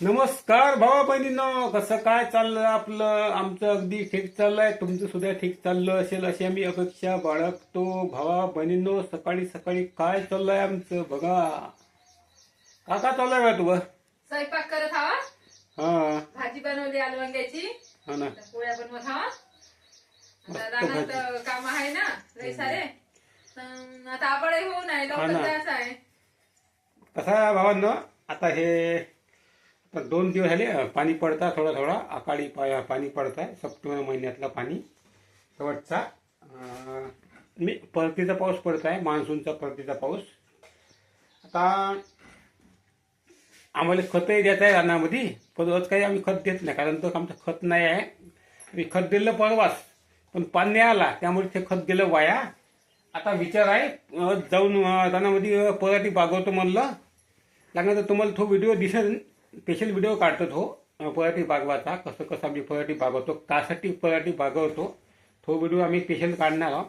नमस्कार भावा बहिणींनो कसं काय चाललं आपलं? आमचं अगदी ठीक चाललंय. तुमचं सुद्धा ठीक चाललं असेल अशी आम्ही अपेक्षा बाळगतो. भावा बहिणींनो सकाळी सकाळी काय चाललंय आमचं बघा. का का चाललंय बा तू? स्वयंपाक करत हवा? हा. भाजी बनवली आलू वांग्याची हा ना. पोळ्या बनवत हवा. मस्त आता रानात काम आहे ना लई सारे. आता आपण होऊ नाही हा लवकर ना. जायचं आहे. कसं आहे भावांनो? आता हे आता दोन दिवस झाले पाणी पडता थोडा थोडा. अकाळी पा- पाणी पडत आहे सप्टेंबर महिन्यातला पाणी. शेवटचा मी परतीचा पाऊस पडत आहे मान्सूनचा परतीचा पाऊस. आता आम्हाला खतही द्यायचं आहे रानामध्ये पण रोज काही आम्ही खत देत नाही कारण तो आमचं खत नाही आहे. मी खत दिलं परवाच पण पाणी नाही आला त्यामुळे ते खत गेलं वाया. आता विचार आहे जाऊन रानामध्ये पराठी बागवतो म्हणलं. लागणार तर तुम्हाला तो व्हिडिओ दिसेल. स्पेशल व्हिडिओ काढतो तो. पराठी बागवाचा कसं कसं आम्ही पराठी बागवतो कासाठी पराठी बागवतो तो व्हिडिओ आम्ही स्पेशल काढणार आहोत.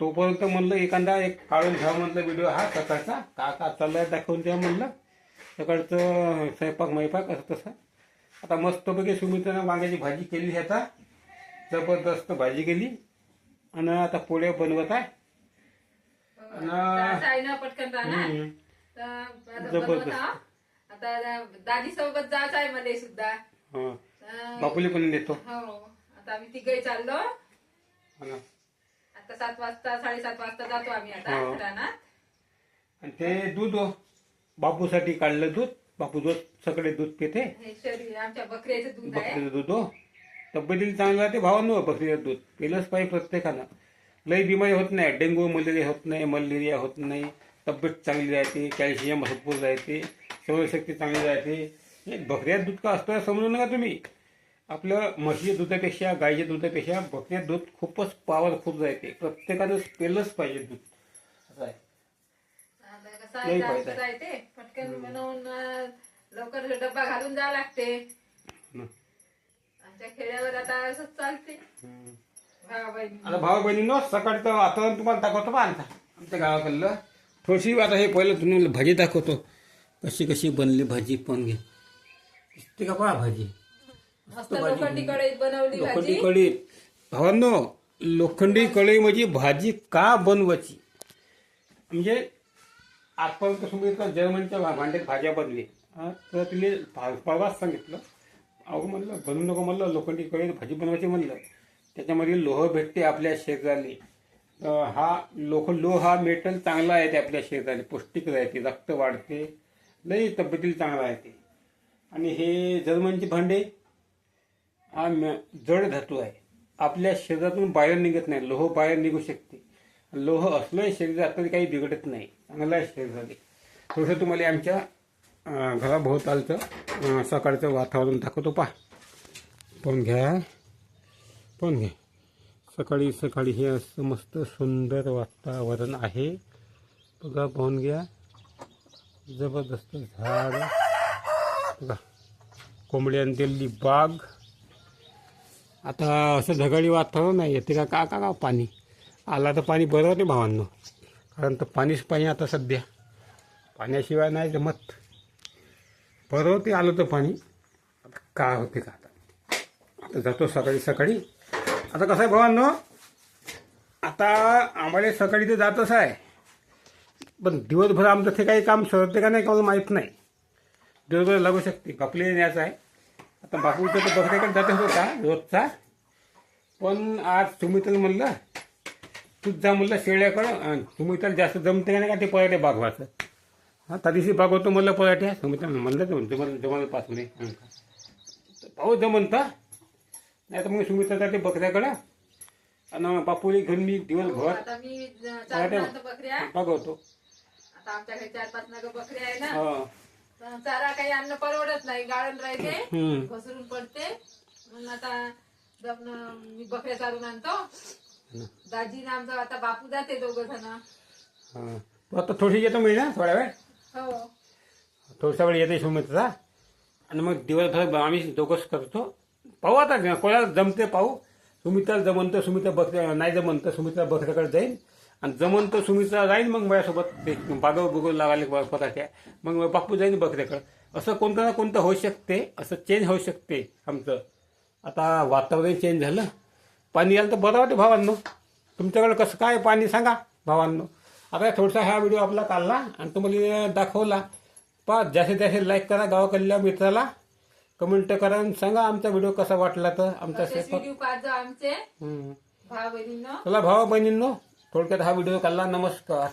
तोपर्यंत म्हणलं एखादा एक काढून घ्या म्हणलं व्हिडिओ हा सकाळचा. का का चाललाय दाखवून द्या म्हणलं. सकाळचं स्वयंपाक मैपाक असं तसं. आता मस्तपैकी सुमित्रानं वांग्याची भाजी केली आता. जबरदस्त भाजी केली. आणि आता पोळ्या बनवत आहे. आता जबरदस्त. आता दादी सोबत जायचं आहे मध्ये सुद्धा. हं. बापूले पण देतो. हो. आता आम्ही तिघही चाललो. हा ना. आता सात वाजता साडेसात वाजता जातो आम्ही आता हो. रानात आणि ते दूध हो. बापूसाठी काढलं दूध. बापू दूध सगळे दूध पिते. हे शरीर आमच्या बकऱ्याचं दूध आहे. बकरीचं दूध हो तब्येतीला चांगलं राहते भावांनो बकरीचं दूध. पिलंच पाहिजे प्रत्येकानं लई बिमारी होत नाही. डेंगू मलेरिया होत नाही मलेरिया होत नाही. तब्येत चांगली राहते कॅल्शियम भरपूर राहते शक्ती चांगली राहते. हे बकऱ्यात दूध का असतं समजू नका तुम्ही. आपलं म्हशीच्या दुधापेक्षा गाईच्या दुधापेक्षा बकऱ्यात दूध खूपच पॉवरफुल राहते. प्रत्येकानं पेलंच पाहिजे दूध. असं आहे. पटकन बनवून लवकर डब्बा घालून जावं लागते. आमच्या खेड्यावर आता असंच चालते हं. भावा बहिणी सकाळचं वातावरण तुम्हाला दाखवतो बा आता आमच्या गावाकडलं थोडीशी आता हे पहिलं तुम्ही भाजी दाखवतो. कशी कशी बनली भाजी पण घे. दिसते का पहा भाजी. मस्त लोखंडी कढईत बनवली लोखंडी भाजी कढई भावांनो लोखंडी कढई म्हणजे भाजी का बनवायची? म्हणजे आजपर्यंत तुम्ही तर जर्मनीच्या भा- भांड्यात भाज्या बनली. हा, तर तिने पा- परवाच सांगितलं. अहो म्हणलं बनवू नको म्हणलं लोखंडी कढईत भाजी बनवायची म्हणलं. त्याच्यामध्ये लोह भेटते आपल्या अं, हा लोह लोह हा मेटल चांगला आहे ते आपल्या शरीराला पौष्टिक राहते रक्त वाढते लई तब्येतीला चांगला आहे ते आणि हे जर्मनचे भांडे हा म- जड धातू आहे. आपल्या शरीरातून बाहेर निघत नाही लोह बाहेर निघू शकते. लोह असलं शरीरात तरी काही बिघडत नाही चांगलं आहे शरीराने थोडंसं तुम्हाला आमच्या घराभोवतालचं सकाळचं वातावरण दाखवतो पा पण घ्या पण घ्या. सकाळी सकाळी हे असं मस्त सुंदर वातावरण आहे. बघा पाहून घ्या. जबरदस्त झाड. बघा कोंबड्यान दिलेली बाग. आता असं ढगाळी वातावरण नाही येते का? का का पाणी? आला तर पाणी बरं नाही भावांनो. कारण तर पाणीच पाणी आता सध्या. पाण्याशिवाय नाही जमत. बरं ते आलं तर पाणी. का काय होते का आता? आता जातो सकाळी सकाळी. आता कसं आहे भावांनो आता आम्हाला सकाळी तर जातच आहे. पण दिवसभर आमचं ते काही काम सरते का नाही का मला माहीत नाही. दिवसभर लागू शकते. कपले न्यायचं आहे. आता बापूचं तर बकऱ्याकडे जातच होता रोजचा. पण आज तुम्ही तर म्हणलं तूच जा म्हणलं शेळ्याकडं तुम्ही तर जास्त जमते का नाही का ते पराठे बागवायचं? हां त्या दिवशी बागवतो म्हणलं पराठ्या तुम्ही तर म्हणलं तर जमल जमल पाच नाही पाऊस जमन तर. नाही तर मग सुमित्रा जाते बकऱ्याकडं आणि बापूला घेऊन मी दिवसभर आता मी चार पाच बकऱ्या. बागवतो आता आमच्या घरी चार पाच नग बकऱ्या आहे ना. हो. तर चारा काही अन्न परवडत नाही गाळण राहते हम्म. घसरून पडते. म्हणून आता मी बकऱ्या चारून आणतो. दाजी ना आमचा आता बापू जाते दोघं जण. हां. तू आता थोडी येतो मी ना थोड्या वेळ? हो. थोडासा वेळ येते सुमित्रा आणि मग दिवसभर आम्ही दोघंच करतो. पाहू आता कोणाला जमते पाहू. सुमित्रा जमन तर सुमित्रा बकऱ्या नाही जमन तर सुमित्रा बकऱ्याकडे जाईल आणि जमन तर सुमित्रा जाईन मग माझ्यासोबत ते बागव बुगव लागायला स्वतःच्या मग बापू जाईन बकऱ्याकडं असं कोणतं ना कोणतं होऊ शकते असं चेंज होऊ शकते आमचं. आता वातावरण चेंज झालं. पाणी आलं तर बरं वाटते भावांनो. तुमच्याकडे कसं काय पाणी सांगा भावांनो. आता थोडासा हा व्हिडिओ आपला काढला आणि तुम्हाला दाखवला. पा जास्तीत जास्त लाईक करा गावाकडल्या मित्राला. कमेंट करा आणि सांगा आमचा व्हिडिओ कसा वाटला तर आमचा असेच स्वयंपाक व्हिडिओ पाहत जा आमचे हम्म. भाव बहिणीनं चला भावा बहिणींनो थोडक्यात हा व्हिडिओ काढला. नमस्कार.